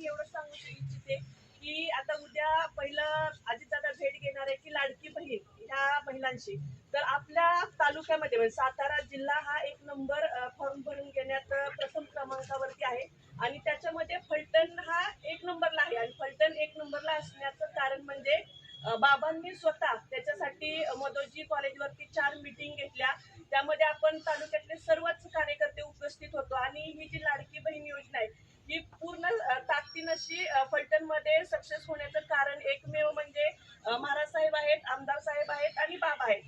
मी एवढं सांगू इच्छिते की आता उद्या पहिलं अजितदादा भेट घेणार आहे की लाडकी बहीण ह्या महिलांशी. तर आपल्या तालुक्यामध्ये म्हणजे सातारा जिल्हा हा एक नंबर फॉर्म भरून घेण्यात प्रथम क्रमांकावरती आहे. आणि त्याच्यामध्ये फलटण हा एक नंबरला आहे. आणि फलटण एक नंबरला असण्याचं कारण म्हणजे बाबांनी स्वतः त्याच्यासाठी मधोजी कॉलेजवरती चार मीटिंग घेतल्या. त्यामध्ये आपण तालुक्यातले सर्वच कार्यकर्ते उपस्थित होतो. आणि ही जी लाडकी बहीण योजना आहे ही पूर्ण ताकदीन अशी फलटणमध्ये सक्सेस होण्याचं कारण एकमेव म्हणजे महाराज साहेब आहेत आमदार साहेब आहेत आणि बाबा आहेत.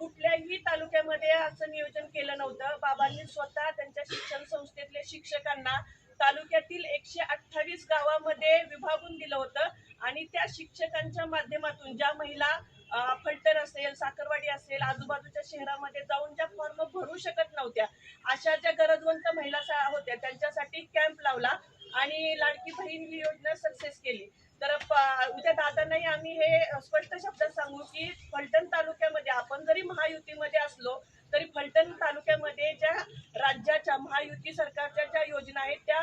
कुठल्याही तालुक्यामध्ये असं नियोजन केलं नव्हतं. बाबांनी स्वतः त्यांच्या शिक्षण संस्थेतल्या शिक्षकांना तालुक्यातील एकशे अठ्ठावीस गावामध्ये विभागून दिलं होतं आणि त्या शिक्षकांच्या माध्यमातून ज्या महिला फलटण असेल साखरवाडी असेल आजूबाजूच्या शहरामध्ये जाऊन ज्या फॉर्म भरू शकत नव्हत्या अशा ज्या गरजवंत महिला सा- होत्या त्यांच्यासाठी कॅम्प लावला आणि लाडकी बहीण ही योजना सक्सेस केली. तर उद्या दादांनाही आम्ही हे स्पष्ट शब्दात सांगू की फलटण तालुक्यामध्ये आपण जरी महायुतीमध्ये असलो तरी फलटण तालुक्यामध्ये ज्या राज्याच्या महायुती सरकारच्या ज्या योजना आहेत त्या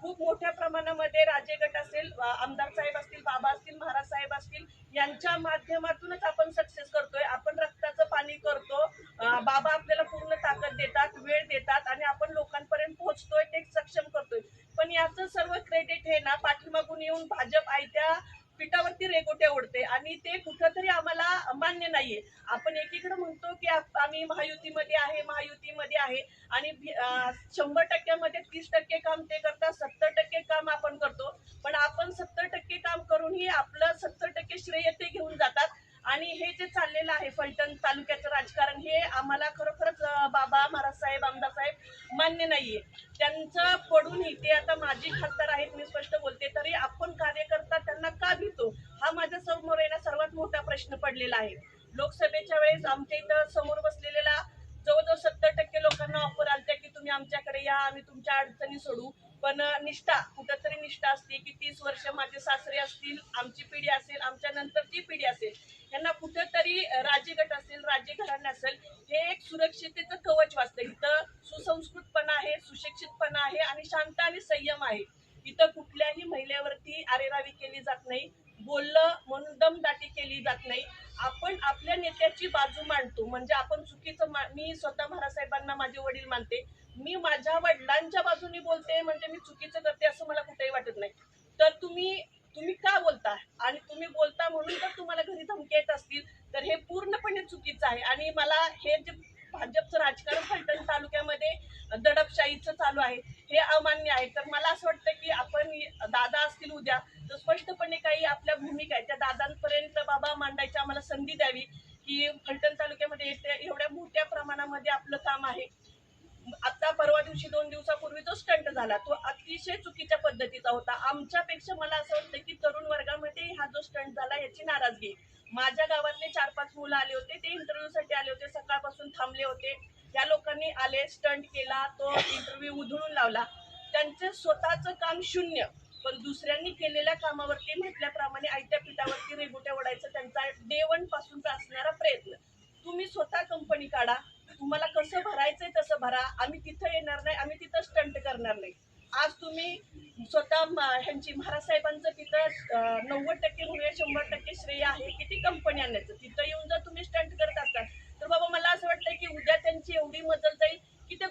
खूप मोठ्या प्रमाणामध्ये राजे गट असेल आमदार साहेब असतील बाबा असतील महाराज साहेब असतील यांच्या माध्यमातूनच आपण सक्सेस करतोय. आपण रक्ताचं पाणी करतो अ, बाबा आपल्याला पूर्ण ताकद देतात वेळ देतात आणि आपण लोकांपर्यंत पोहोचतोय ते सक्षम करतोय पण याचं सर्व क्रेडिट हे ना पाठीमागून येऊन भाजप आयत्या पिठावरती रेगोटे ओढते आणि ते कुठंतरी आम्हाला मान्य नाहीये आपण एकीकडे म्हणतो की आम्ही महायुतीमध्ये आहे महायुतीमध्ये आहे. आणि शंभर टक्क्यामध्ये तीस टक्के काम ते करतात सत्तर टक्के काम आपण करतो. पण आपण सत्तर टक्के काम करूनही आपलं सत्तर टक्के श्रेय ते घेऊन जातात. आणि हे जे चाललेलं आहे फलटण तालुक्याचं राजकारण हे आम्हाला खरोखरच बाबा महाराज साहेब आमदार साहेब मान्य नाहीये. त्यांचं पडूनही ते आता माजी खासदार आहेत मी स्पष्ट बोलते तरी आपण कार्यकर्ता त्यांना का भितो? हा माझ्यासमोर येणं सर्वात मोठा प्रश्न पडलेला आहे. लोकसभेच्या वेळेस आमच्या इथं समोर बसलेल्या जवळजवळ सत्तर टक्के लोकांना ऑफर आलत्या की तुम्ही आमच्याकडे या आम्ही तुमच्या अडचणी सोडू. पण निष्ठा कुठंतरी निष्ठा असते की तीस वर्ष माझे सासरे असतील आमची पिढी असेल आमच्या नंतरची पिढी असेल यांना कुठंतरी राजगट असेल राज्य असेल हे एक सुरक्षितेचं कवच वाचतं. इथं सुसंस्कृतपणा आहे सुशिक्षितपणा आहे आणि शांत आणि संयम आहे. इथं कुठल्याही महिलेवरती आरेरावी केली जात नाही. बोललं म्हणून दमदाटी केली जात नाही. आपण आपल्या नेत्याची बाजू मांडतो. म्हणजे आपण चुकीचं मा- मी स्वतः महाराजसाहेबांना माझे वडील मानते. मी माझ्या वडिलांच्या बाजूनी बोलते म्हणजे मी चुकीचं करते असं मला कुठेही वाटत नाही. तर तुम्ही तुम्ही का बोलता? आणि तुम्ही बोलता म्हणून जर तुम्हाला घरी धमकी येत असतील तर हे पूर्णपणे चुकीचं आहे. आणि मला हे जे भाजपचं राजकारण फलटण तालुक्यामध्ये दडपशाहीचं चालू आहे हे अमान्य आहे. तर मला असं वाटतं की आपण दादा असतील उद्या स्पष्टपणे काही आपल्या भूमिका आहेत. त्या दादांपर्यंत बाबा मांडायची आम्हाला संधी द्यावी. की फलटण तालुक्यामध्ये येत्या- एवढ्या मोठ्या प्रमाणामध्ये आपलं काम आहे. आता परवा दिवशी दोन दिवसापूर्वी जो स्टंट झाला तो अतिशय चुकीच्या पद्धतीचा होता. आमच्यापेक्षा मला असं वाटतं की तरुण वर्गामध्ये हा जो स्टंट झाला याची नाराजगी. माझ्या गावातले चार पाच मुलं आले होते. ते इंटरव्ह्यूसाठी आले होते. सकाळपासून थांबले होते. या लोकांनी आले स्टंट केला तो इंटरव्ह्यू उधळून लावला. त्यांचं स्वतःचं काम शून्य. पण दुसऱ्यांनी केलेल्या कामावरती म्हटल्याप्रमाणे आयत्या पिठावरती रेगुट्या ओढायचं त्यांचा डे वन पासूनचा असणारा प्रयत्न. तुम्ही स्वतः कंपनी काढा तुम्हाला कसं भरायचंय तसं भरा. आम्ही तिथं येणार नाही आम्ही तिथं स्टंट करणार नाही. आज तुम्ही स्वतः ह्यांची महाराज साहेबांचं तिथं नव्वद टक्के म्हणूया शंभर टक्के श्रेय आहे किती कंपनी आणायचं? तिथं येऊन जर तुम्ही स्टंट करत असाल तर बाबा मला असं वाटतं की उद्या त्यांची एवढी मदत जाईल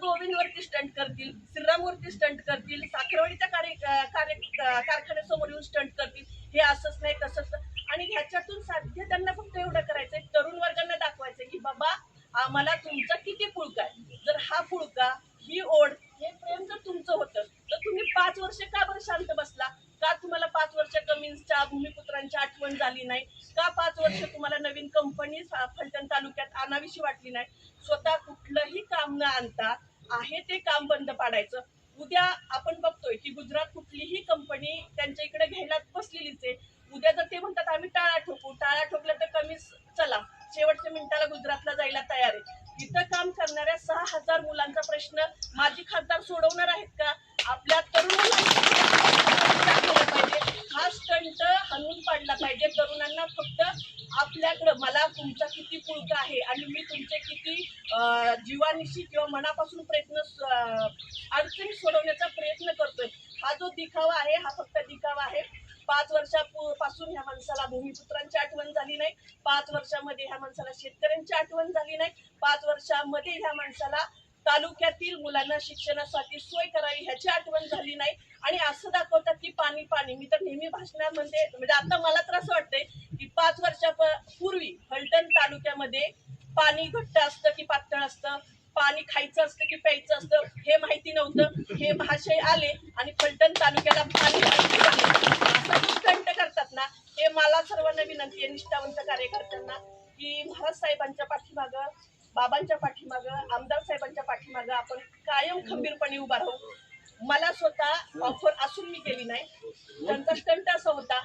गोविंदवरती स्टंट करतील श्रीरामवरती स्टंट करतील साखरवाडीच्या कार्य कार्य कारखान्यासमोर येऊन स्टंट करतील हे असंच नाही तसंच आणि ह्याच्यातून साध्य त्यांना फक्त एवढं करायचंय तरुण वर्गांना दाखवायचंय की बाबा आम्हाला तुमचा किती पुळका आहे. जर हा फुळका ही ओढ हे प्रेम जर तुमचं होतं तर तुम्ही पाच वर्ष का बरं शांत बसला? का तुम्हाला पाच वर्ष कमिन्सच्या भूमिपुत्रांची आठवण झाली नाही? का पाच वर्ष तुम्हाला नवीन कंपनी फलटण तालुक्यात आणावीशी वाटली नाही? स्वतः कुठलंही काम न आणता आहे ते काम बंद पाडायचं. उद्या आपण बघतोय की गुजरात कुठलीही कंपनी त्यांच्या इकडे घ्यायला बसलेलीच आहे. उद्या जर ते म्हणतात आम्ही टाळा ठोकू टाळा ठोकलं तर कमी चला. शेवटच्या मिनिटाला गुजरातला जायला तयार आहे. इथं काम करणाऱ्या सहा हजार मुलांचा प्रश्न माजी खासदार सोडवणार आहेत का? आपल्या तरुण पाहिजे. हा स्टंट हाणून पाडला पाहिजे. तरुणांना फक्त आपल्याकडं मला तुमचा किती पुळका आहे आणि मी तुमचे किती जीवानिशी किंवा मनापासून प्रयत्न अडचणी सोडवण्याचा प्रयत्न करतोय. हा जो दिखावा आहे हा फक्त दिखावा आहे. पाच वर्षापासून ह्या माणसाला भूमिपुत्रांची आठवण झाली नाही. पाच वर्षामध्ये ह्या माणसाला शेतकऱ्यांची आठवण झाली नाही. पाच वर्षामध्ये ह्या माणसाला तालुक्यातील मुलांना शिक्षणासाठी सोय करावी ह्याची आठवण झाली नाही. आणि असं दाखवतात की पाणी पाणी. मी तर नेहमी भाषणामध्ये म्हणजे आता मला तर असं वाटतंय की पाच वर्षापूर्वी फलटण तालुक्यामध्ये पाणी घट्ट असतं की पातळ असतं पाणी खायचं असतं की प्यायचं असतं हे माहिती नव्हतं. हे महाशय आले आणि फलटण तालुक्याला पाणी कंट करतात ना हे मला सर्वांना विनंती आहे निष्ठावंत कार्यकर्त्यांना की महाराज साहेबांच्या पाठीमागं बाबांच्या पाठीमागं आमदार साहेबांच्या पाठीमागं आपण कायम खंबीरपणे उभा राहू. मला स्वतः ऑफर असून मी केली नाही. त्यांचा स्टंट असा होता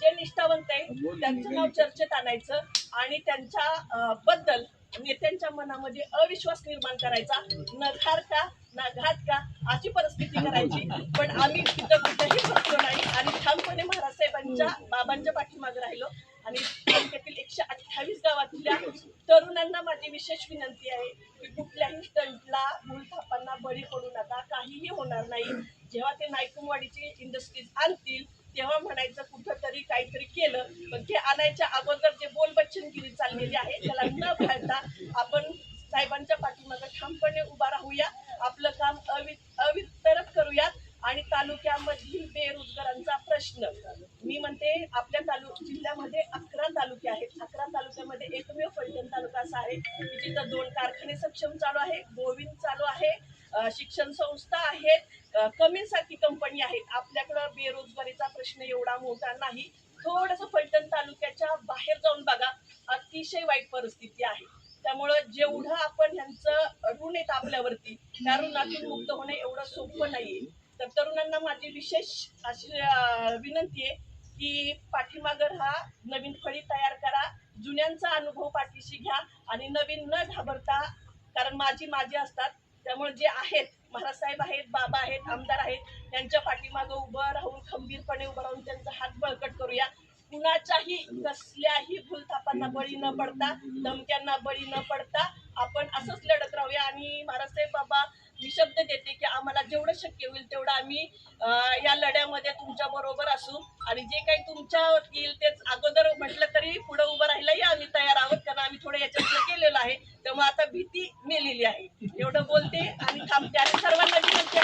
जे निष्ठावंत आहे त्यांचं नाव चर्चेत आणायचं आणि त्यांच्या बद्दल नेत्यांच्या मनामध्ये अविश्वास निर्माण करायचा. न का ना घात का अशी परिस्थिती करायची. पण आम्ही तिथं कुठेही फसलो नाही आणि ठामपणे महाराज साहेबांच्या बाबांच्या पाठीमागे राहिलो. आणि तालुक्यातील एकशे अठ्ठावीस गावातल्या तरुणांना माझी विशेष विनंती आहे की कुठल्याही स्टंटला मूलथापांना बळी पडू नका. काहीही होणार नाही. जेव्हा ते नायकुमवाडीची इंडस्ट्रीज आणतील तेव्हा म्हणायचं कुठंतरी काहीतरी केलं. पण ते आणायच्या अगोदर जे बोलबच्चनगिरी चाललेली आहे त्याला न घालता आपण साहेबांच्या पाठीमागे ठामपणे उभा राहूया. आपलं काम अवि अवितरक करूयात. आणि तालुक्यामधील बेरोजगारांचा प्रश्न. मी म्हणते आपल्या तालु जिल्ह्यामध्ये अकरा तालुके आहेत. अकरा तालुक्यामध्ये एकमेव फलटण तालुका असा आहे की जिथं दोन कारखाने सक्षम चालू आहे गोविंद चालू आहे शिक्षण संस्था आहेत कमींसारखी कंपनी आहेत. आपल्याकडं बेरोजगारीचा प्रश्न एवढा मोठा नाही. थोडस फलटण तालुक्याच्या बाहेर जाऊन बघा. अतिशय वाईट परिस्थिती आहे. त्यामुळं जेवढं आपण ह्यांचं ऋण येत आपल्यावरती त्या ऋणातून मुक्त होणे एवढं सोपं नाहीये. तर तरुणांना माझी विशेष अशी विनंती आहे की पाठीमागर हा नवीन फळी तयार करा जुन्यांचा अनुभव पाठीशी घ्या आणि नवीन न घाबरता कारण माझी माझी असतात त्यामुळे जे आहेत महाराज साहेब आहेत बाबा आहेत आमदार आहेत त्यांच्या पाठीमागं उभं राहून ठामपणे उभं राहून त्यांचा हात बळकट करूया. कुणाच्याही कसल्याही भूलथापांना बळी न पडता धमक्यांना बळी न पडता आपण असंच लढत राहूया. आणि महाराज साहेब बाबा निशब्द देते की आम्हाला जेवढं शक्य होईल तेवढं आम्ही या लढ्यामध्ये तुमच्या बरोबर असू. आणि जे काही तुमच्या येईल तेच अगोदर म्हटलं तरी पुढे उभं राहिलंही आम्ही तयार आहोत. कारण आम्ही थोडं याच्यातलं केलेलं आहे. त्यामुळे आता भीती मेलेली आहे. एवढं बोलते आणि थांबते. आणि सर्वांना विनंती